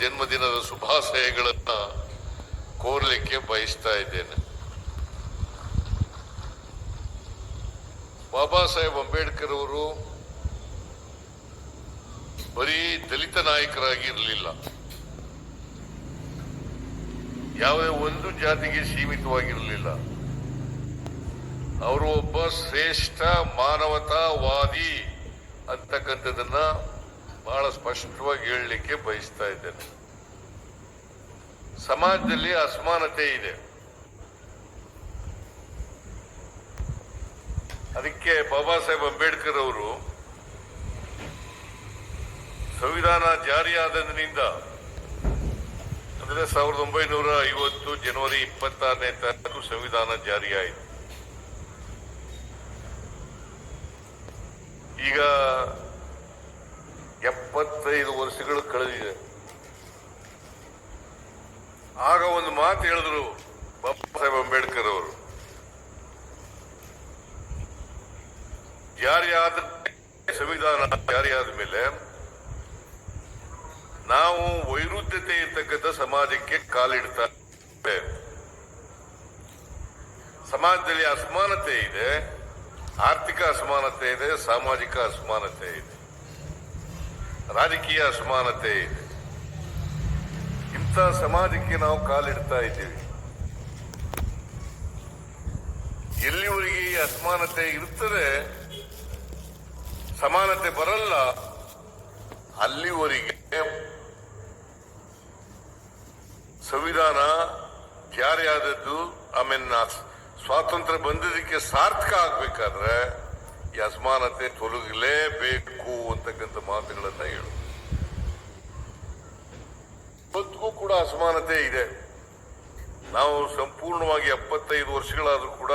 ಜನ್ಮದಿನದ ಶುಭಾಶಯಗಳನ್ನ ಕೋರ್ಲಿಕ್ಕೆ ಬಯಸ್ತಾ ಇದ್ದೇನೆ. ಬಾಬಾ ಸಾಹೇಬ್ ಅಂಬೇಡ್ಕರ್ ಅವರು ಬರೀ ದಲಿತ ನಾಯಕರಾಗಿ ಇರಲಿಲ್ಲ ಯಾವುದೇ ಒಂದು ಜಾತಿಗೆ ಸೀಮಿತವಾಗಿರಲಿಲ್ಲ. ಅವರು ಒಬ್ಬ ಶ್ರೇಷ್ಠ ಮಾನವತಾವಾದಿ ಅಂತಕ್ಕಂಥದ್ದನ್ನ ಬಹಳ ಸ್ಪಷ್ಟವಾಗಿ ಹೇಳಲಿಕ್ಕೆ ಬಯಸ್ತಾ ಇದ್ದೇನೆ. ಸಮಾಜದಲ್ಲಿ ಅಸಮಾನತೆ ಇದೆ. ಅದಕ್ಕೆ ಬಾಬಾ ಸಾಹೇಬ್ ಅಂಬೇಡ್ಕರ್ ಅವರು ಸಂವಿಧಾನ ಜಾರಿಯಾದಂದಿನಿಂದ ಅಂದ್ರೆ ಸಾವಿರದ ಒಂಬೈನೂರ ಐವತ್ತು ಜನವರಿ ಇಪ್ಪತ್ತಾರನೇ ತಾರೀಕು ಸಂವಿಧಾನ ಜಾರಿಯಾಯಿತು. ಈಗ ವರ್ಷಗಳು ಕಳೆದಿದೆ. ಆಗ ಒಂದು ಮಾತು ಹೇಳಿದ್ರು ಬಾಬಾ ಸಾಹೇಬ್ ಅಂಬೇಡ್ಕರ್ ಅವರು. ಜಾರಿಯಾದ ಸಂವಿಧಾನ ಜಾರಿಯಾದ ಮೇಲೆ ನಾವು ವೈರುಧ್ಯತೆ ಇರ್ತಕ್ಕಂಥ ಸಮಾಜಕ್ಕೆ ಕಾಲಿಡ್ತಾ. ಸಮಾಜದಲ್ಲಿ ಅಸಮಾನತೆ ಇದೆ, ಆರ್ಥಿಕ ಅಸಮಾನತೆ ಇದೆ, ಸಾಮಾಜಿಕ ಅಸಮಾನತೆ ಇದೆ. ರಾಜಕೀಯ ಅಸಮಾನತೆ. ಇದೆ ಇಂಥ ಸಮಾಜಕ್ಕೆ ನಾವು ಕಾಲಿಡ್ತಾ ಇದ್ದೀವಿ. ಎಲ್ಲಿವರೆಗೆ ಈ ಅಸಮಾನತೆ ಇರ್ತದೆ ಸಮಾನತೆ ಬರಲ್ಲ. ಅಲ್ಲಿವರೆಗೆ ಸಂವಿಧಾನ ಜಾರಿಯಾದದ್ದು ಆಮೇಲೆ ಸ್ವಾತಂತ್ರ್ಯ ಬಂದಿದ್ದಕ್ಕೆ ಸಾರ್ಥಕ ಆಗ್ಬೇಕಾದ್ರೆ ಈ ಅಸಮಾನತೆ ತೊಲಗಲೇಬೇಕು ಅಂತಕ್ಕಂಥ ಮಾತುಗಳನ್ನ ಹೇಳು. ಇವತ್ತಿಗೂ ಕೂಡ ಅಸಮಾನತೆ ಇದೆ. ನಾವು ಸಂಪೂರ್ಣವಾಗಿ ಎಪ್ಪತ್ತೈದು ವರ್ಷಗಳಾದರೂ ಕೂಡ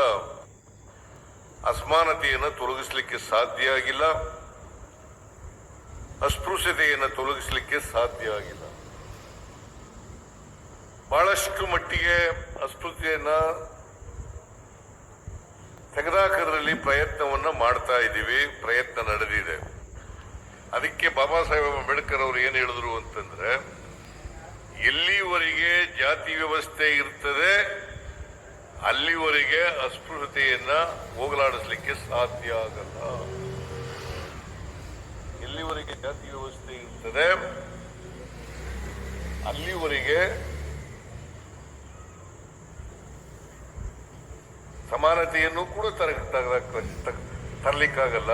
ಅಸಮಾನತೆಯನ್ನು ತೊಲಗಿಸಲಿಕ್ಕೆ ಸಾಧ್ಯ ಆಗಿಲ್ಲ. ಅಸ್ಪೃಶ್ಯತೆಯನ್ನು ತೊಲಗಿಸಲಿಕ್ಕೆ ಸಾಧ್ಯ ಆಗಿಲ್ಲ. ಬಹಳಷ್ಟು ಮಟ್ಟಿಗೆ ಅಸ್ಪೃಶ್ಯತೆಯನ್ನ ತೆಗೆದಾಕೋದ್ರಲ್ಲಿ ಪ್ರಯತ್ನವನ್ನ ಮಾಡ್ತಾ ಇದ್ದೀವಿ, ಪ್ರಯತ್ನ ನಡೆದಿದೆ. ಅದಕ್ಕೆ ಬಾಬಾ ಸಾಹೇಬ್ ಅಂಬೇಡ್ಕರ್ ಅವರು ಏನು ಹೇಳಿದ್ರು ಅಂತಂದ್ರೆ, ಎಲ್ಲಿವರೆಗೆ ಜಾತಿ ವ್ಯವಸ್ಥೆ ಇರ್ತದೆ, ಅಲ್ಲಿವರೆಗೆ ಅಸ್ಪೃಶ್ಯತೆಯನ್ನ ಹೋಗಲಾಡಿಸ್ಲಿಕ್ಕೆ ಸಾಧ್ಯ ಆಗಲ್ಲ. ಎಲ್ಲಿವರೆಗೆ ಜಾತಿ ವ್ಯವಸ್ಥೆ ಇರ್ತದೆ, ಅಲ್ಲಿವರೆಗೆ ಸಮಾನತೆಯನ್ನು ಕೂಡ ತರ ತರಲಿಕ್ಕಾಗಲ್ಲ.